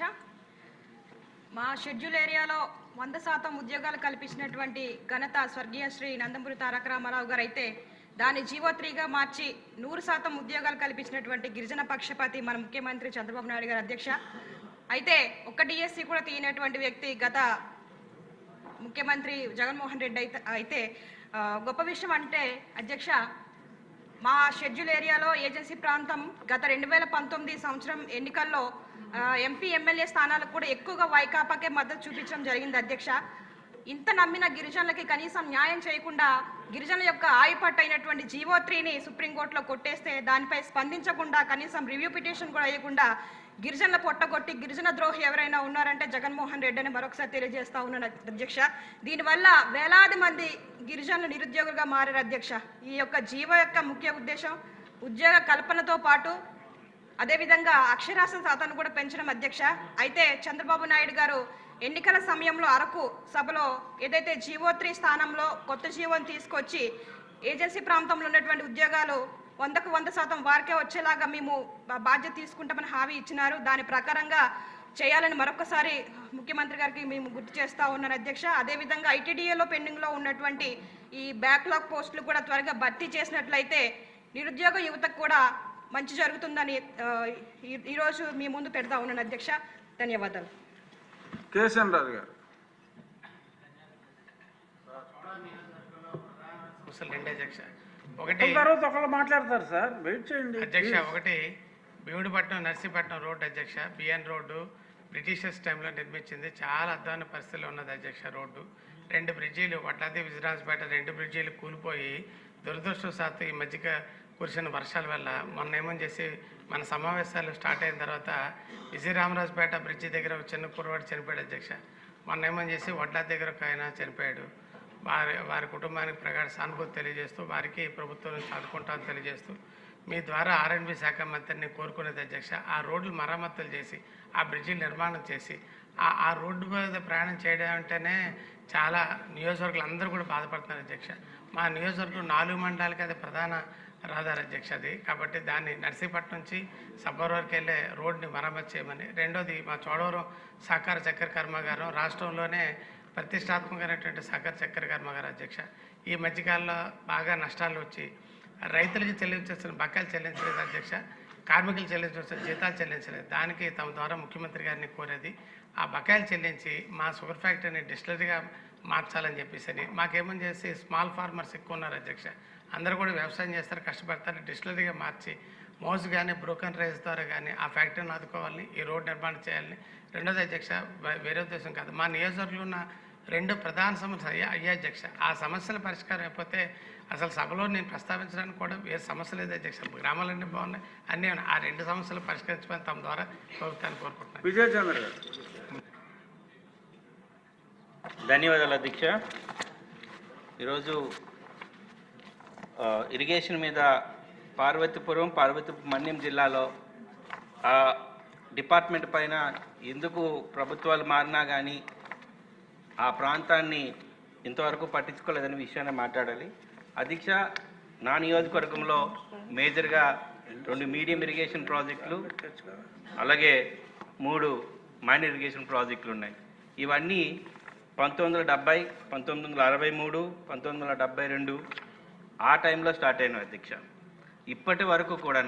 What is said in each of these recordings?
అధ్యక్ష మా షెడ్యూల్ ఏరియాలో వంద శాతం ఉద్యోగాలు కల్పించినటువంటి ఘనత స్వర్గీయ శ్రీ నందమూరి తారక రామారావు గారు అయితే దాన్ని జీవో త్రీగా మార్చి నూరు శాతం ఉద్యోగాలు కల్పించినటువంటి గిరిజన పక్షపాతి మన ముఖ్యమంత్రి చంద్రబాబు నాయుడు గారు అధ్యక్ష. అయితే ఒక్క డిఎస్సి కూడా తీయనటువంటి వ్యక్తి గత ముఖ్యమంత్రి జగన్మోహన్ రెడ్డి అయితే అయితే గొప్ప విషయం అంటే అధ్యక్ష మా షెడ్యూల్ ఏరియాలో ఏజెన్సీ ప్రాంతం గత రెండు వేల పంతొమ్మిది సంవత్సరం ఎన్నికల్లో ఎంపీ ఎమ్మెల్యే స్థానాలకు కూడా ఎక్కువగా వైకాపాకే మద్దతు చూపించడం జరిగింది అధ్యక్ష. ఇంత నమ్మిన గిరిజనులకి కనీసం న్యాయం చేయకుండా గిరిజనుల యొక్క ఆయుపట్టు అయినటువంటి జీవో త్రీని సుప్రీంకోర్టులో కొట్టేస్తే దానిపై స్పందించకుండా కనీసం రివ్యూ పిటిషన్ కూడా వేయకుండా గిరిజనుల పొట్టగొట్టి గిరిజన ద్రోహి ఎవరైనా ఉన్నారంటే జగన్మోహన్ రెడ్డి అని మరొకసారి తెలియజేస్తా ఉన్నాను అధ్యక్ష. దీనివల్ల వేలాది మంది గిరిజనులు నిరుద్యోగులుగా మారారు అధ్యక్ష. ఈ యొక్క జీవో యొక్క ముఖ్య ఉద్దేశం ఉద్యోగ కల్పనతో పాటు అదేవిధంగా అక్షరాస్యత శాతాన్ని కూడా పెంచడం అధ్యక్ష. అయితే చంద్రబాబు నాయుడు గారు ఎన్నికల సమయంలో అరకు సభలో ఏదైతే జీవో త్రీ స్థానంలో కొత్త జీవోని తీసుకొచ్చి ఏజెన్సీ ప్రాంతంలో ఉన్నటువంటి ఉద్యోగాలు వందకు వంద శాతం వారికే వచ్చేలాగా మేము బాధ్యత తీసుకుంటామని హామీ ఇచ్చినారు. దాని ప్రకారంగా చేయాలని మరొకసారి ముఖ్యమంత్రి గారికి మేము గుర్తు చేస్తా ఉన్నాను అధ్యక్ష. అదేవిధంగా ఐటీడీఏలో పెండింగ్లో ఉన్నటువంటి ఈ బ్యాక్లాగ్ పోస్టులు కూడా త్వరగా భర్తీ చేసినట్లయితే నిరుద్యోగ యువతకు కూడా మంచి జరుగుతుందని ఈరోజు మీ ముందు పెడతా ఉన్నాను అధ్యక్ష. ధన్యవాదాలు. కేశన్ రాజు గారు. అసలు రెండే అధ్యక్ష. ఒకటి. తర్వాత ఒకళ్ళు మాట్లాడతారు సార్. వెయిట్ చేయండి అధ్యక్ష ఒకటి. భీముడిపట్నం నర్సీపట్నం రోడ్డు అధ్యక్ష బిఎన్ రోడ్డు బ్రిటిషర్స్ టైంలో నిర్మించింది. చాలా అద్దాన పరిస్థితిలో ఉన్నది అధ్యక్ష రోడ్డు. రెండు బ్రిడ్జీలు వడ్లాది విజయరాజపేట రెండు బ్రిడ్జీలు కూలిపోయి దురదృష్టవశాత్తు ఈ మధ్యక కురిసిన వర్షాల వల్ల మొన్న ఏమని చేసి మన సమావేశాలు స్టార్ట్ అయిన తర్వాత విజయరామరాజపేట బ్రిడ్జి దగ్గర చిన్న కుర్రవాడు చనిపోయాడు అధ్యక్ష. మొన్న ఏమని చేసి వడ్లా దగ్గర ఒక ఆయన చనిపోయాడు. వారి వారి కుటుంబానికి ప్రగాఢ సానుభూతి తెలియజేస్తూ వారికి ప్రభుత్వం నుంచి ఆదుకుంటామని తెలియజేస్తూ మీ ద్వారా ఆర్ఎండ్బి శాఖ మంత్రిని కోరుకునేది అధ్యక్ష ఆ రోడ్లు మరమ్మతులు చేసి ఆ బ్రిడ్జి నిర్మాణం చేసి ఆ ఆ రోడ్డు మీద ప్రయాణం చేయడం అంటేనే చాలా నియోజకవర్గాలు అందరూ కూడా బాధపడుతున్నారు అధ్యక్ష. మా నియోజకవర్గం నాలుగు మండలాలకి అది ప్రధాన రహదారి అధ్యక్ష అది. కాబట్టి దాన్ని నర్సీపట్నం నుంచి సబ్బర్ వరకు వెళ్ళే రోడ్ని మరమ్మతు చేయమని. రెండోది మా చోడవరం సహకార చక్కెర కర్మాగారం రాష్ట్రంలోనే ప్రతిష్టాత్మకమైనటువంటి సాగర్ చక్కెర కర్మాగారం అధ్యక్ష. ఈ మధ్యకాలంలో బాగా నష్టాలు వచ్చి రైతులకి చెల్లించాల్సిన బకాయిలు చెల్లించలేదు అధ్యక్ష. కార్మికులు చెల్లించాల్సిన జీతాలు చెల్లించలేదు. దానికి తమ ద్వారా ముఖ్యమంత్రి గారిని కోరేది ఆ బకాయిలు చెల్లించి మా షుగర్ ఫ్యాక్టరీని డిస్టిలరీగా మార్చాలని చెప్పేసి మాకేమని చేసి స్మాల్ ఫార్మర్స్ ఎక్కువ ఉన్నారు అధ్యక్ష. అందరూ కూడా వ్యవసాయం చేస్తారు కష్టపడతారు డిస్టిలరీగా మార్చి మోజ్ కానీ బ్రోకన్ రైస్ ద్వారా కానీ ఆ ఫ్యాక్టరీని ఆదుకోవాలని ఈ రోడ్ నిర్మాణం చేయాలని. రెండోది అధ్యక్ష వేరే ఉద్దేశం కాదు. మా నియోజకవర్గంలో ఉన్న రెండు ప్రధాన సమస్యలు అయ్యా అయ్యా అధ్యక్ష. ఆ సమస్యల పరిష్కారం అయిపోతే అసలు సభలో నేను ప్రస్తావించడానికి కూడా ఏ సమస్య లేదు అధ్యక్ష. గ్రామాలన్నీ బాగున్నాయి. అన్నీ ఉన్నాయి. ఆ రెండు సమస్యలు పరిష్కరించమని తమ ద్వారా ప్రభుత్వాన్ని కోరుకుంటున్నాను. విజయ్ చంద్ర గారు. ధన్యవాదాలు అధ్యక్ష. ఈరోజు ఇరిగేషన్ మీద పార్వతీపురం పార్వతీపురం మన్యం జిల్లాలో ఆ డిపార్ట్మెంట్ పైన ఎందుకు ప్రభుత్వాలు మారినా కానీ ఆ ప్రాంతాన్ని ఇంతవరకు పట్టించుకోలేదనే విషయాన్ని మాట్లాడాలి. అధ్యక్ష నా నియోజకవర్గంలో మేజర్గా రెండు మీడియం ఇరిగేషన్ ప్రాజెక్టులు అలాగే మూడు మైన్ ఇరిగేషన్ ప్రాజెక్టులు ఉన్నాయి. ఇవన్నీ పంతొమ్మిది వందల డెబ్బై పంతొమ్మిది వందల అరవై మూడు పంతొమ్మిది వందల డెబ్బై రెండు ఆ టైంలో స్టార్ట్ అయిన అధ్యక్ష ఇప్పటి వరకు కూడా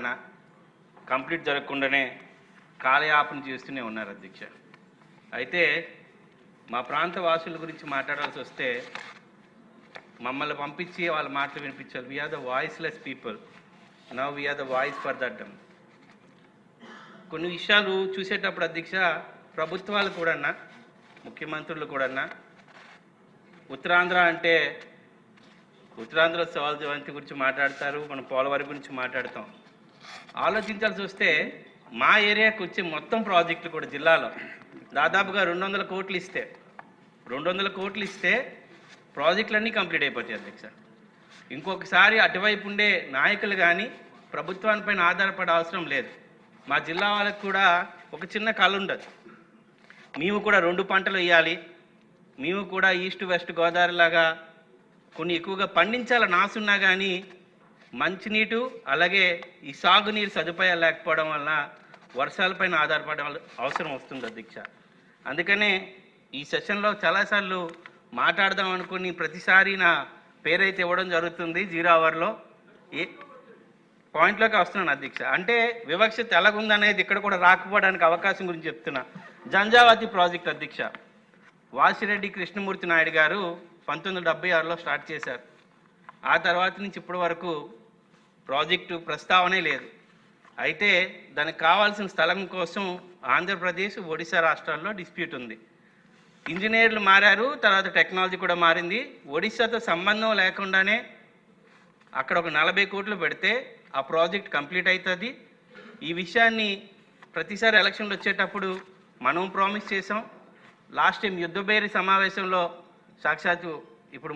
కంప్లీట్ జరగకుండానే కాలయాపన చేస్తూనే ఉన్నారు అధ్యక్ష. అయితే మా ప్రాంత వాసుల గురించి మాట్లాడాల్సి వస్తే మమ్మల్ని పంపించి వాళ్ళ మాటలు వినిపించాలి. We are the voiceless people now we are the voice for the dumb కొన్ని విషయాలు చూసేటప్పుడు అధ్యక్ష ప్రభుత్వాలు కూడా ముఖ్యమంత్రులు కూడా ఉత్తరాంధ్ర అంటే ఉత్తరాంధ్ర సవాల్ గురించి మాట్లాడతారు మనం పోలవరం గురించి మాట్లాడతాం. ఆలోచించాల్సి వస్తే మా ఏరియాకి వచ్చే మొత్తం ప్రాజెక్టులు కూడా జిల్లాలో. దాదాపుగా రెండు వందల కోట్లు ఇస్తే రెండు వందల కోట్లు ఇస్తే ప్రాజెక్టులన్నీ కంప్లీట్ అయిపోతాయి అధ్యక్ష. ఇంకొకసారి అటువైపు ఉండే నాయకులు కానీ ప్రభుత్వానిపైన ఆధారపడే అవసరం లేదు. మా జిల్లా వాళ్ళకి కూడా ఒక చిన్న కళ ఉండదు. మేము కూడా రెండు పంటలు వేయాలి. మేము కూడా ఈస్ట్ వెస్ట్ గోదావరి లాగా కొన్ని ఎక్కువగా పండించాలని ఆశ ఉన్నా కానీ మంచినీటు అలాగే ఈ సాగునీరు సదుపాయాలు లేకపోవడం వల్ల వర్షాలపైన ఆధారపడడం అవసరం వస్తుంది అధ్యక్ష అందుకనే ఈ సెషన్లో చాలాసార్లు మాట్లాడదాం అనుకుని ప్రతిసారి నా పేరైతే ఇవ్వడం జరుగుతుంది జీరో అవర్లో. ఏ పాయింట్లోకి వస్తున్నాను అధ్యక్ష అంటే వివక్షత ఎలాగుందనేది ఇక్కడ కూడా రాకపోవడానికి అవకాశం గురించి చెప్తున్నా. జంజావతి ప్రాజెక్ట్ అధ్యక్ష. వాసిరెడ్డి కృష్ణమూర్తి నాయుడు గారు పంతొమ్మిది వందల డెబ్బై ఆరులో స్టార్ట్ చేశారు. ఆ తర్వాత నుంచి ఇప్పటి వరకు ప్రాజెక్టు ప్రస్తావనే లేదు. అయితే దానికి కావాల్సిన స్థలం కోసం ఆంధ్రప్రదేశ్ ఒడిశా రాష్ట్రాల్లో డిస్ప్యూట్ ఉంది. ఇంజనీర్లు మారారు తర్వాత టెక్నాలజీ కూడా మారింది. ఒడిశాతో సంబంధం లేకుండానే అక్కడ ఒక నలభై కోట్లు పెడితే ఆ ప్రాజెక్ట్ కంప్లీట్ అవుతుంది ఈ విషయాన్ని ప్రతిసారి ఎలక్షన్లు వచ్చేటప్పుడు మనం ప్రామిస్ చేసాం లాస్ట్ టైం యుద్ధబేరి సమావేశంలో సాక్షాత్తు ఇప్పుడు